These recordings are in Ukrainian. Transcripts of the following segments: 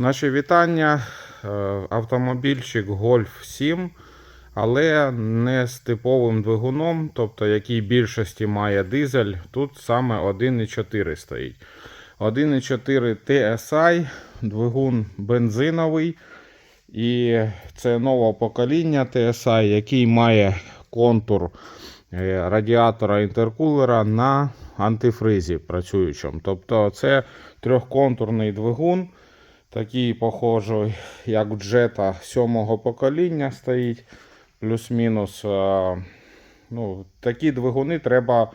Наші вітання. Е, Автомобільчик Golf 7, але не з типовим двигуном, тобто який більшості має дизель. Тут саме 1,4 стоїть. 1,4 TSI, двигун бензиновий. І це нове покоління TSI, який має контур е, радіатора інтеркулера на антифризі працюючому. Тобто це трьохконтурний двигун, такий похожий, як джета сьомого покоління стоїть, плюс-мінус. Е, Ну, такі двигуни треба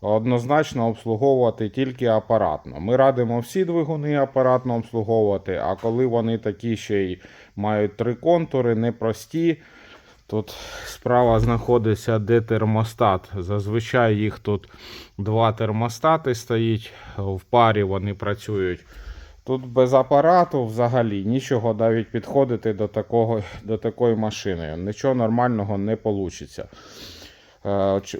однозначно обслуговувати тільки апаратно. Ми радимо всі двигуни апаратно обслуговувати, а коли вони такі ще й мають три контури, непрості. Тут справа знаходиться де термостат. Зазвичай їх тут два термостати стоїть, в парі вони працюють. Тут без апарату взагалі нічого навіть підходити до, такого, до такої машини. Нічого нормального не вийде.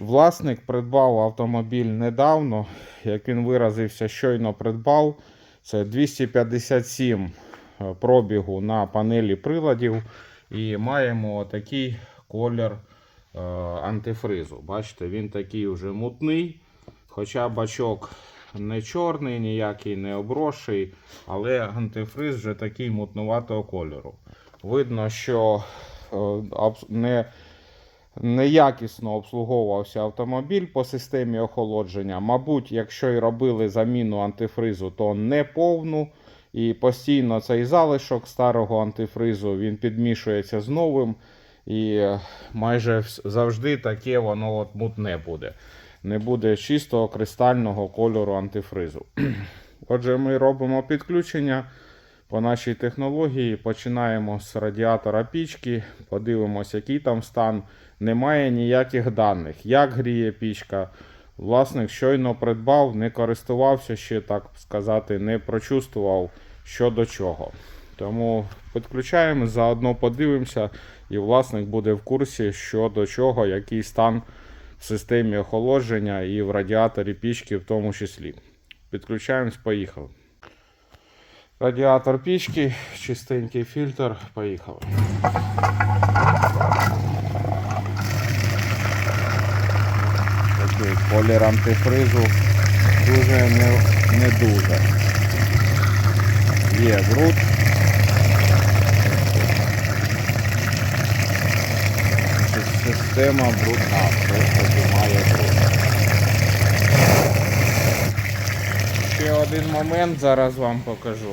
Власник придбав автомобіль недавно, як він виразився, щойно придбав. Це 257 е, пробігу на панелі приладів. І маємо такий колір е, антифризу. Бачите, він такий вже мутний. Хоча бачок не чорний, ніякий не обросший, але антифриз вже такий мутнуватого кольору. Видно, що е, не, неякісно обслуговувався автомобіль по системі охолодження. Мабуть, якщо і робили заміну антифризу, то не повну. І постійно цей залишок старого антифризу він підмішується з новим. І е, майже завжди таке воно от мутне буде. Не буде чистого кристального кольору антифризу. Отже, ми робимо підключення по нашій технології. Починаємо з радіатора пічки, подивимося, який там стан. Немає ніяких даних, як гріє пічка. Власник щойно придбав, не користувався ще, так сказати, не прочувствував що до чого. Тому підключаємо, заодно подивимося, і власник буде в курсі, що до чого, який стан в системі охолодження і в радіаторі пічки в тому числі. Підключаємось, поїхали. Радіатор пічки, чистенький фільтр, поїхали. Такий колір антифризу дуже не, не дуже. Є бруд. Система брудна, ж таки бруд. Ще один момент зараз вам покажу.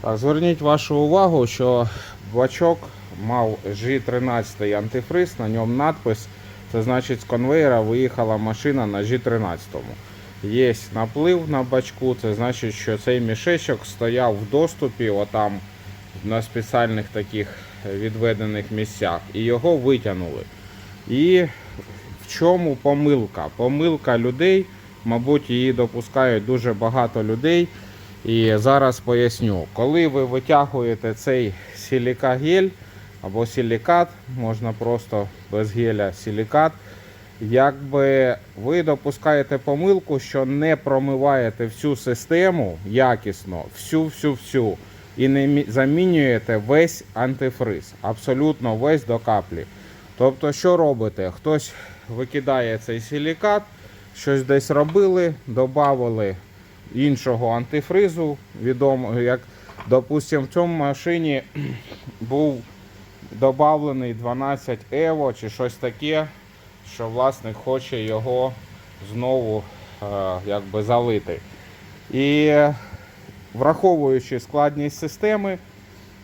Так, зверніть вашу увагу, що бачок мав G13 антифриз, на ньому надпис. Це значить з конвейера виїхала машина на G13. Є наплив на бачку, це значить, що цей мішечок стояв в доступі отам на спеціальних таких відведених місцях і його витягнули. І в чому помилка? Помилка людей, мабуть, її допускають дуже багато людей. І зараз поясню, коли ви витягуєте цей силікагель або силікат, можна просто без геля силікат, якби ви допускаєте помилку, що не промиваєте всю систему якісно, всю-всю-всю, і не замінюєте весь антифриз, абсолютно весь до каплі. Тобто, що робите? Хтось викидає цей силікат, щось десь робили, додали іншого антифризу, відомо, як, допустимо, в цьому машині був додавлений 12 Evo чи щось таке, що власник хоче його знову е, якби залити. І враховуючи складність системи,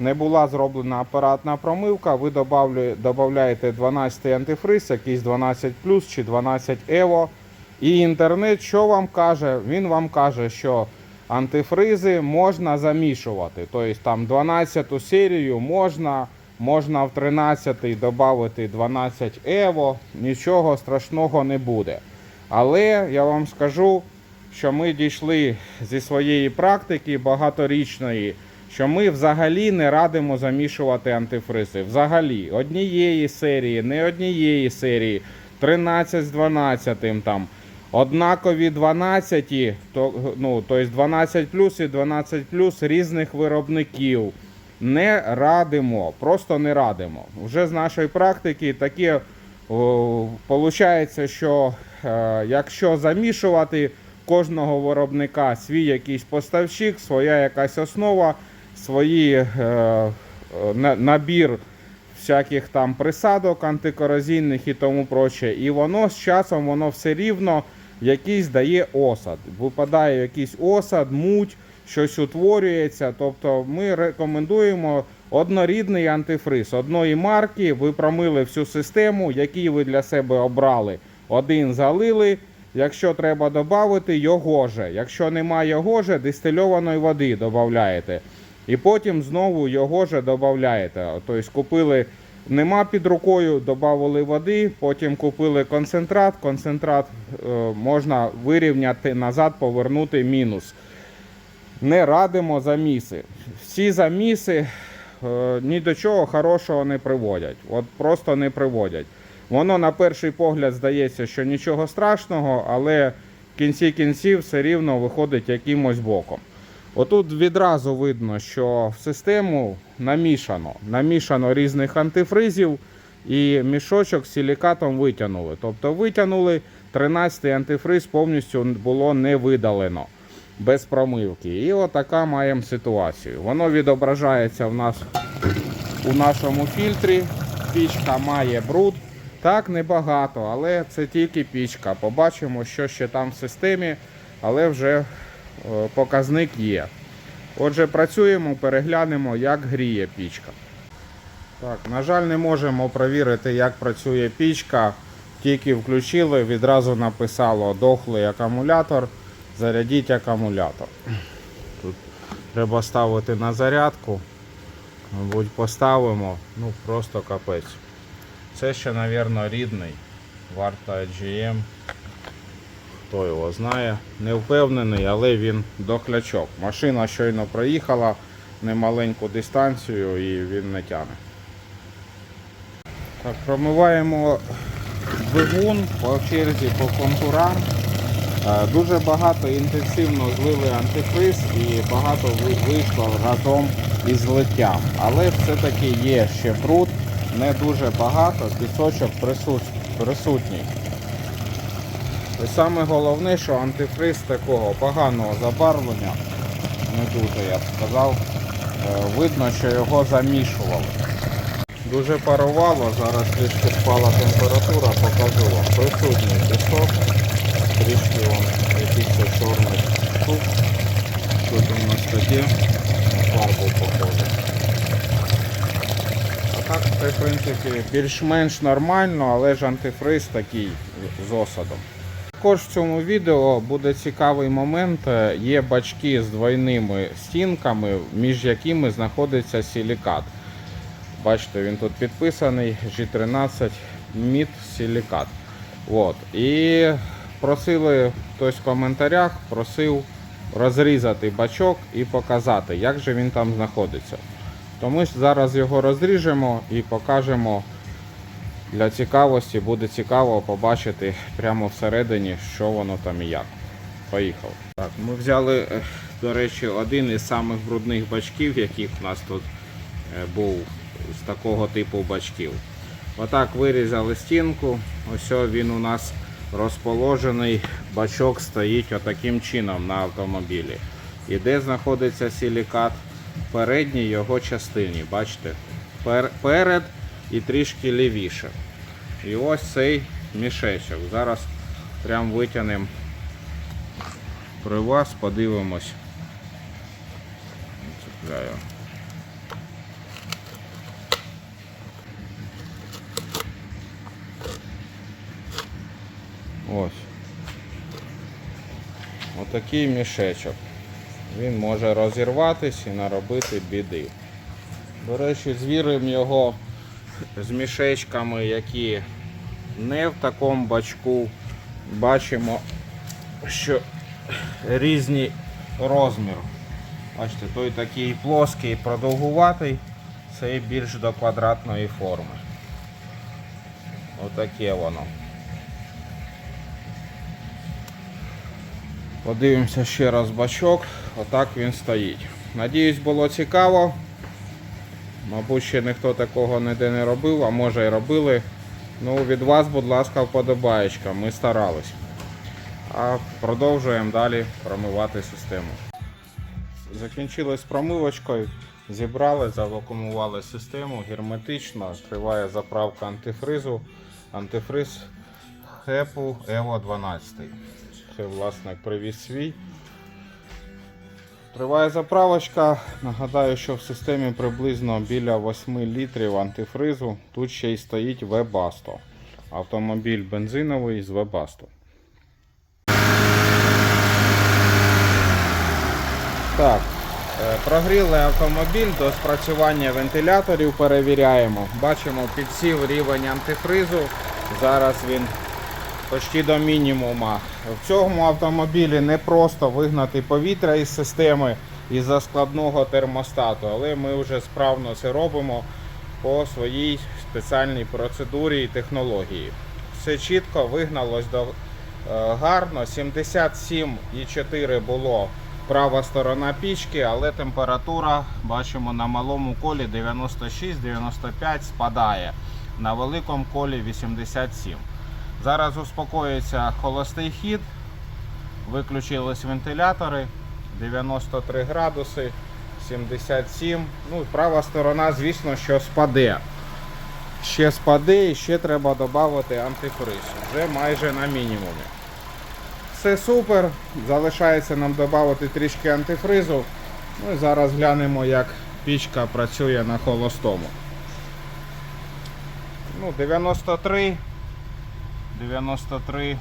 не була зроблена апаратна промивка, ви додаєте 12 антифриз, якийсь 12 чи 12 Evo. І інтернет що вам каже? Він вам каже, що антифризи можна замішувати. Тобто там 12 серію можна, можна в 13 додати 12 Evo, нічого страшного не буде. Але я вам скажу, що ми дійшли зі своєї практики багаторічної, що ми взагалі не радимо замішувати антифризи. Взагалі, однієї серії, не однієї серії, 13 з 12 там. однакові 12, то, ну, тобто 12 плюс і 12 плюс різних виробників. Не радимо, просто не радимо. Вже з нашої практики таке виходить, що е, якщо замішувати кожного виробника свій якийсь поставщик, своя якась основа, свої е, е, набір всяких там присадок антикорозійних і тому проче. І воно з часом воно все рівно якийсь дає осад. Випадає якийсь осад, муть, щось утворюється. Тобто ми рекомендуємо однорідний антифриз одної марки. Ви промили всю систему, який ви для себе обрали. Один залили. Якщо треба додати, його же. Якщо немає його же, дистильованої води додаєте. І потім знову його же додаєте. Тобто купили, нема під рукою, додали води, потім купили концентрат. Концентрат е, можна вирівняти назад, повернути мінус. Не радимо заміси. Всі заміси е, ні до чого хорошого не приводять. От просто не приводять. Воно на перший погляд здається, що нічого страшного, але в кінці кінців все рівно виходить якимось боком. Отут відразу видно, що в систему намішано. Намішано різних антифризів і мішочок з силікатом витягнули. Тобто витягнули 13-й антифриз повністю було не видалено без промивки. І отака маємо ситуацію. Воно відображається в нас у нашому фільтрі. Пічка має бруд. Так, небагато, але це тільки пічка. Побачимо, що ще там в системі, але вже е, показник є. Отже, працюємо, переглянемо, як гріє пічка. Так, на жаль, не можемо перевірити, як працює пічка. Тільки включили, відразу написало дохлий акумулятор. Зарядіть акумулятор. Тут треба ставити на зарядку. Мабуть, поставимо. Ну, просто капець. Це ще, мабуть, рідний. Варта GM. Хто його знає. Не впевнений, але він дохлячок. Машина щойно проїхала немаленьку дистанцію і він не тягне. Так, промиваємо двигун по черзі по контурам. Е, Дуже багато інтенсивно злили антифриз і багато вийшло разом із злиттям. Але все-таки є ще бруд, не дуже багато, пісочок присутній. І саме головне, що антифриз такого поганого забарвлення, не дуже я б сказав, е, видно, що його замішували. Дуже парувало, зараз трішки спала температура, покажу вам. Присутній пісок, трішки вон якийсь чорний штук. Тут у нас таке на фарбу похоже. Так в принципі більш-менш нормально, але ж антифриз такий з осадом. Також в цьому відео буде цікавий момент. Е, Є бачки з двойними стінками, між якими знаходиться силікат. Бачите, він тут підписаний G13 мід силікат. От. І просили хтось в коментарях, просив розрізати бачок і показати, як же він там знаходиться. То ми зараз його розріжемо і покажемо. Для цікавості буде цікаво побачити прямо всередині, що воно там і як. Поїхав. Так, ми взяли, е, до речі, один із самих брудних бачків, яких в нас тут е, був з такого типу бачків. Отак вирізали стінку. Ось він у нас розположений. Бачок стоїть отаким чином на автомобілі. І де знаходиться силікат? Передній його частині. Бачите? Пер- перед і трішки лівіше. І ось цей мішечок. Зараз прям витягнемо при вас, подивимось. Цепляю. Ось. Отакий мішечок. Він може розірватися і наробити біди. До речі, звіримо його з мішечками, які не в такому бачку. Бачимо, що різні розмір. Бачите, той такий плоский, продовгуватий, цей більш до квадратної форми. Отаке воно. Подивимося ще раз бачок. Отак він стоїть. Надіюсь, було цікаво. Мабуть, ще ніхто такого ніде не робив, а може і робили. Ну, від вас, будь ласка, вподобаєчка. Ми старались. А продовжуємо далі промивати систему. Закінчили промивочкою, зібрали, завакумували систему герметично, триває заправка антифризу. Антифриз Хепу Evo 12. Власник привіз свій. Триває заправочка. Нагадаю, що в системі приблизно біля 8 літрів антифризу. Тут ще й стоїть Webasto. Автомобіль бензиновий з Webasto. Так, е, прогріли автомобіль до спрацювання вентиляторів перевіряємо. Бачимо, підсів рівень антифризу. Зараз він почти до мінімума. В цьому автомобілі не просто вигнати повітря із системи із-за складного термостату, але ми вже справно це робимо по своїй спеціальній процедурі і технології. Все чітко вигналось до е, гарно. 77,4 було права сторона пічки, але температура бачимо на малому колі 96-95 спадає. На великому колі 87. Зараз успокоїться холостий хід, виключились вентилятори 93 градуси, 77. Ну, права сторона, звісно, що спаде. Ще спаде і ще треба додати антифриз. Вже майже на мінімумі. Все супер. Залишається нам додати трішки антифризу. Ну і зараз глянемо, як пічка працює на холостому. Ну, 93. 93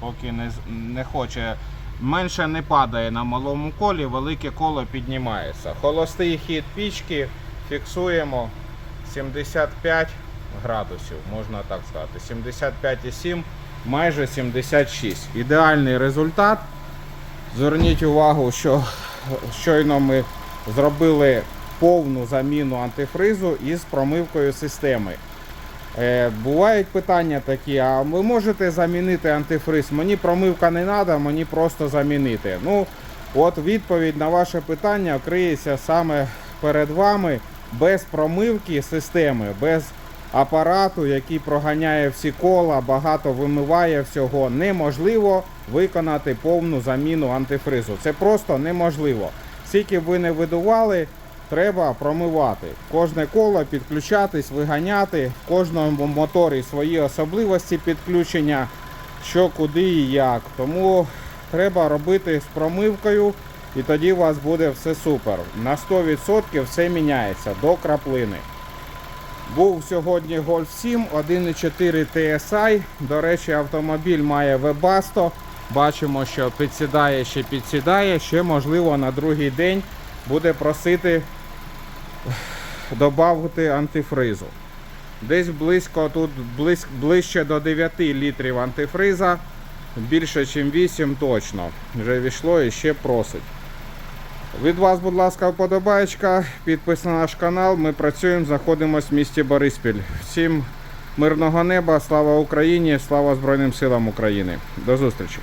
поки не, не хоче. Менше не падає на малому колі, велике коло піднімається. Холостий хід пічки фіксуємо 75 градусів, можна так сказати. 75,7, майже 76. Ідеальний результат. Зверніть увагу, що щойно ми зробили повну заміну антифризу із промивкою системи. Е, бувають питання такі, а ви можете замінити антифриз? Мені промивка не треба, мені просто замінити. Ну, от відповідь на ваше питання криється саме перед вами без промивки системи, без апарату, який проганяє всі кола, багато вимиває всього. Неможливо виконати повну заміну антифризу. Це просто неможливо. Скільки б ви не видували, треба промивати. Кожне коло підключатись, виганяти. Кожному моторі свої особливості підключення, що куди і як. Тому треба робити з промивкою, і тоді у вас буде все супер. На 100% все міняється до краплини. Був сьогодні Golf 7 1.4 TSI. До речі, автомобіль має Webasto. Бачимо, що підсідає, ще підсідає. Ще можливо на другий день буде просити додати антифризу. Десь близько тут ближче до 9 літрів антифриза. Більше, ніж 8 точно. Вже війшло і ще просить. Від вас, будь ласка, вподобаєчка, підпис на наш канал. Ми працюємо, знаходимося в місті Бориспіль. Всім мирного неба, слава Україні, слава Збройним силам України. До зустрічі!